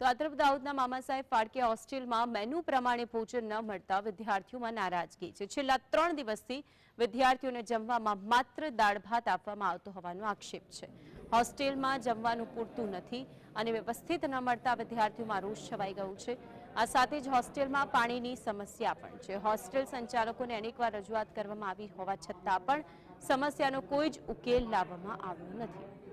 તો આ દાહોદના મામા સાહેબ ફાળકે હોસ્ટેલમાં મેનુ પ્રમાણે ભોજન ન મળતા વિદ્યાર્થીઓમાં નારાજગી છે. છેલ્લા ત્રણ દિવસથી વિદ્યાર્થીઓને જમવામાં માત્ર દાળ ભાત આપવામાં આવતો હોવાનો આક્ષેપ છે. હોસ્ટેલમાં જમવાનું પૂરતું નથી અને વ્યવસ્થિત ન મળતા વિદ્યાર્થીઓમાં રોષ છવાઈ ગયું છે. આ સાથે જ હોસ્ટેલમાં પાણીની સમસ્યા પણ છે. હોસ્ટેલ સંચાલકોને અનેકવાર રજૂઆત કરવામાં આવી હોવા છતાં પણ સમસ્યાનો કોઈ જ ઉકેલ લાવવામાં આવ્યો નથી.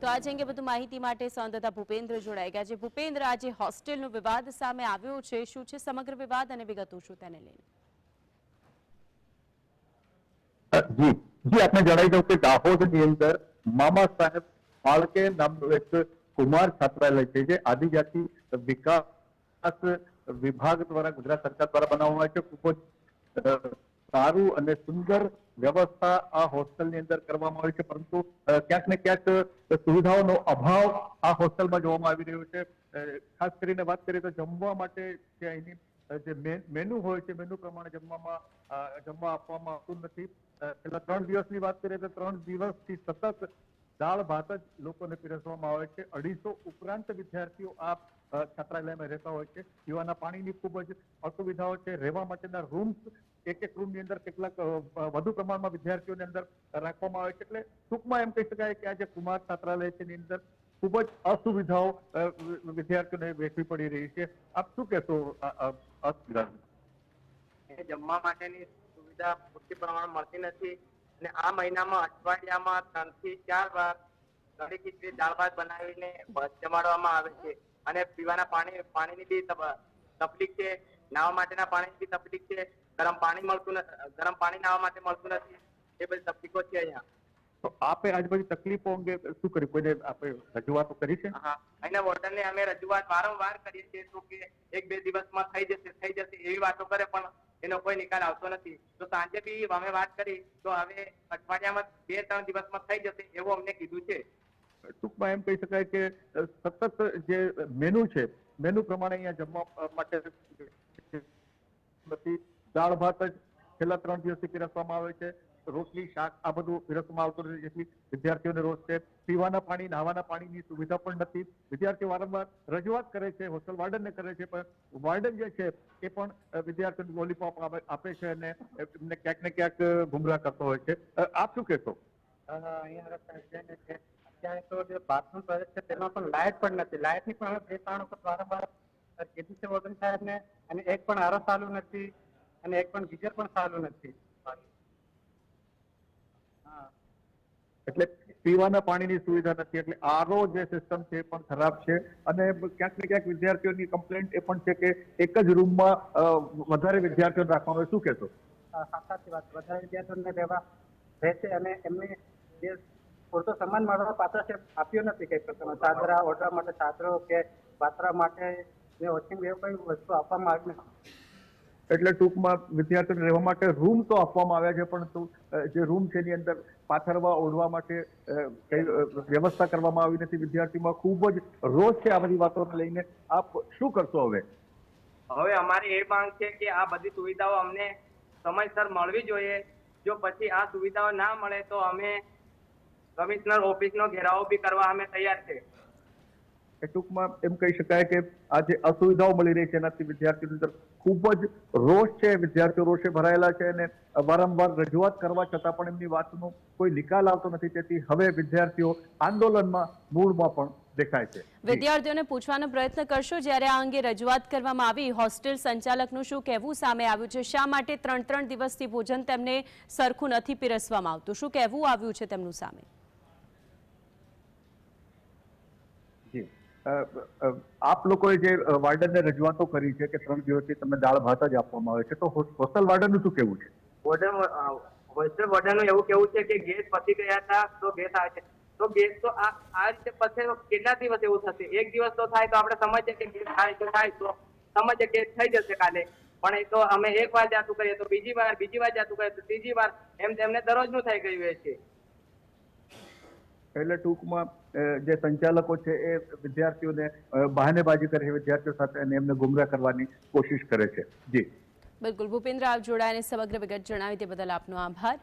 તો આજે અંગે વધુ માહિતી માટે સંવાદદાતા ભૂપેન્દ્ર જોડાઈ ગયા છે. ભૂપેન્દ્ર, આજે હોસ્ટેલનો વિવાદ સામે આવ્યો છે. શું છે સમગ્ર વિવાદ અને વિગતો શું તેને લઈને? જી જી, આપને જણાવી દઉં કે દાહોદની અંદર મામા સાહેબ ફાળકે નામનું એક કુમાર છાત્રાલય છે, જે આદિજાતિ વિકાસ વિભાગ દ્વારા ગુજરાત સરકાર દ્વારા બનાવવામાં આવ્યું છે. ખૂબ જ સારું અને સુંદર વ્યવસ્થા આ હોસ્ટેલની અંદર કરવામાં આવી છે, પરંતુ ક્યાંક ને ક્યાંક સુવિધાઓનો અભાવ આ હોસ્ટેલમાં જોવામાં આવી રહ્યો છે. ખાસ કરીને વાત કરીએ તો જમવા માટે જે અહીંની જે મેન- હોય છે, મેનુ પ્રમાણે જમવામાં જમવા આપવામાં આવતું નથી. છેલ્લા ત્રણ દિવસની વાત કરીએ તો ત્રણ દિવસથી સતત દાળ ભાત જ લોકોને પીરસવામાં આવે છે. અઢીસો ઉપરાંત વિદ્યાર્થીઓ આ છાત્રાલયમાં રહેતા હોય છે. પીવાના પાણીની ખૂબ જ અસુવિધાઓ છે. રહેવા માટેના રૂમ્સ એક એક રૂમની અંદર કેટલાક વધુ પ્રમાણમાં વિદ્યાર્થીઓની અંદર રાખવામાં આવે છે. એટલે ટૂંકમાં એમ કહી શકાય કે આ જે કુમાર છાત્રાલય છે એની અંદર ખૂબ જ અસુવિધાઓ વિદ્યાર્થીઓને વેઠવી પડી રહી છે. આપ શું કહેશો અસુવિધા જમવા માટેની સુવિધા પૂરતી પ્રમાણમાં મળતી નથી. અને આ મહિનામાં અઠવાડિયામાં ત્રણથી ચાર વાર ઘણી ખીચડી દાળ ભાત બનાવીને જમાડવામાં આવે છે. અને પીવાના પાણી પાણીની બી તકલીફ છે. નાવા માટેના પાણીની બી તકલીફ છે. ગરમ પાણી મળતું નથી ગરમ પાણી નાવા માટે મળતું નથી. એ બધી તકલીફો છે અહીંયા. તો આપે આજ બધી તકલીફો અંગે શું કર્યું? કોઈને આપે રજૂઆતો કરી છે? હા. અહીંના વોર્ડનને અમે રજૂઆત વારંવાર કરીએ છીએ તો કે એક બે દિવસમાં થઈ જશે થઈ જશે એવી વાતો કરે પણ એનો કોઈ નિકાલ આવતો નથી. તો સાંજે બી અમે વાત કરી, તો હવે અઠવાડિયામાં બે, ત્રણ દિવસમાં થઈ જશે એવું અમને કીધું છે. ટૂંકમાં એમ કહી શકાય કે સતત જે મેનુ છે, મેનુ પ્રમાણે અહીંયા જમવા માટે દાળ ભાત જ છેલ્લા ત્રણ દિવસથી પીરસવામાં આવે છે. રોટલી, શાક, આ બધું પીરસવામાં આવતું નથી જેથી વિદ્યાર્થીઓને રોજ છે પીવાના પાણી નાવાના પાણીની સુવિધા પણ નથી. વિદ્યાર્થીઓ વારંવાર રજૂઆત કરે છે, હોસ્ટેલ વાર્ડનને કરે છે, પણ વાર્ડન જે છે, એ પણ વિદ્યાર્થીઓને લોલીપોપ આપે છે અને એમને ક્યાંક ને ક્યાંક ગુમરાહ કરતો હોય છે. આપ શું કહેશો? અત્યારે તો બાથરૂમ પ્રવેશ છે, તેમાં પણ લાઇટ પણ નથી. લાઇટની પણ બે ત્રણ વારંવાર કીધું છે સાહેબને અને એક પણ આરો ચાલુ નથી, અને એક પણ ગીઝર પણ ચાલુ નથી. એટલે પીવાના પાણીની સુવિધા નથી, એટલે આરો જે સિસ્ટમ છે એ પણ ખરાબ છે. અને ક્યાંક ને ક્યાંક વિદ્યાર્થીઓની કમ્પ્લેન્ટ એ પણ છે કે એક જ રૂમમાં વધારે વિદ્યાર્થીઓ રાખવાનું શું કહેશો? સાચી વાત. વધારે વિદ્યાર્થીઓને રહેવા રહેશે અને એમને જે પૂરતો સન્માન મળવા પાત્ર છે, આપ્યો નથી કઈ પ્રકારનો ચાદરા ઓઢવા માટે, ચાદરો કે પાત્રા માટે ને ઓછી કઈ વસ્તુ આપવામાં આવી નથી. એટલે ટૂંકમાં વિદ્યાર્થીઓને રહેવા માટે રૂમ તો આપવામાં આવ્યા છે પરંતુ જે રૂમ છે એની અંદર પાથરવા, ઓઢવા માટે કઈ વ્યવસ્થા કરવામાં આવી નથી. વિદ્યાર્થીમાં ખૂબ જ રોષ છે આ બધી વાતોને લઈને. આપ શું કરશો હવે? હવે અમારી એ માંગ છે કે આ બધી સુવિધાઓ અમને સમયસર મળવી જોઈએ. જો પછી આ સુવિધાઓ ના મળે તો અમે કમિશનર ઓફિસનો ઘેરાવો બી કરવા અમે તૈયાર છે. એ ટૂંકમાં એમ કહી શકાય કે આ જે અસુવિધાઓ મળી રહી છે એનાથી વિદ્યાર્થીઓની અંદર ખૂબ જ રોષ છે, વિદ્યાર્થીઓ રોષે ભરાયેલા છે અને વારંવાર રજૂઆત કરવા છતાં પણ એમની વાતનો કોઈ નિકાલ આવતો નથી. તેથી હવે વિદ્યાર્થીઓ આંદોલનમાં મૂળમાં પણ દેખાય છે. વિદ્યાર્થીઓને પૂછવાનો પ્રયત્ન કરશો જ્યારે આ અંગે રજૂઆત કરવામાં આવી. હોસ્ટેલ સંચાલકનું શું કહેવું સામે આવ્યું છે? શા માટે ત્રણ ત્રણ દિવસથી ભોજન તેમને સરખું નથી પીરસવામાં આવતું? શું કહેવું આવ્યું છે તેમનું સામે? આપ લોકોએ જે વાર્ડનને રજૂઆતો કરી છે કે ત્રણ દિવસથી તમને દાળ, ભાત જ આપવામાં આવે છે, તો હોસ- હોસ્ટેલ વાર્ડનનું શું કેવું છે? વોર્ડન હોસ્ટેલ વોર્ડનનું એવું કેવું છે કે ગેસ પતી ગયા હતા, તો ગેસ આવે છે. તો ગેસ તો આ રીતે પછી કેટલા દિવસ એવું થશે? એક દિવસ તો થાય તો આપણે સમજીએ કે ગેસ થાય તો થાય તો સમજીએ કે થઈ જશે કાલે. પણ એ તો અમે એક વાર જાતું કરીએ તો બીજી વાર બીજી વાર જાતું કરીએ તો ત્રીજી વાર. એમ તેમને દરરોજનું થઈ ગયું છે. એટલે ટૂંકમાં જે સંચાલકો છે એ વિદ્યાર્થીઓને બહાનેબાજી કરે છે, વિદ્યાર્થીઓ સાથે અને એમને ગુમરાહ કરવાની કોશિશ કરે છે. જી. બિલકુલ. ભૂપેન્દ્ર, આપ જોડાઈને સમગ્ર વિગત જણાવી તે બદલ આપનો આભાર.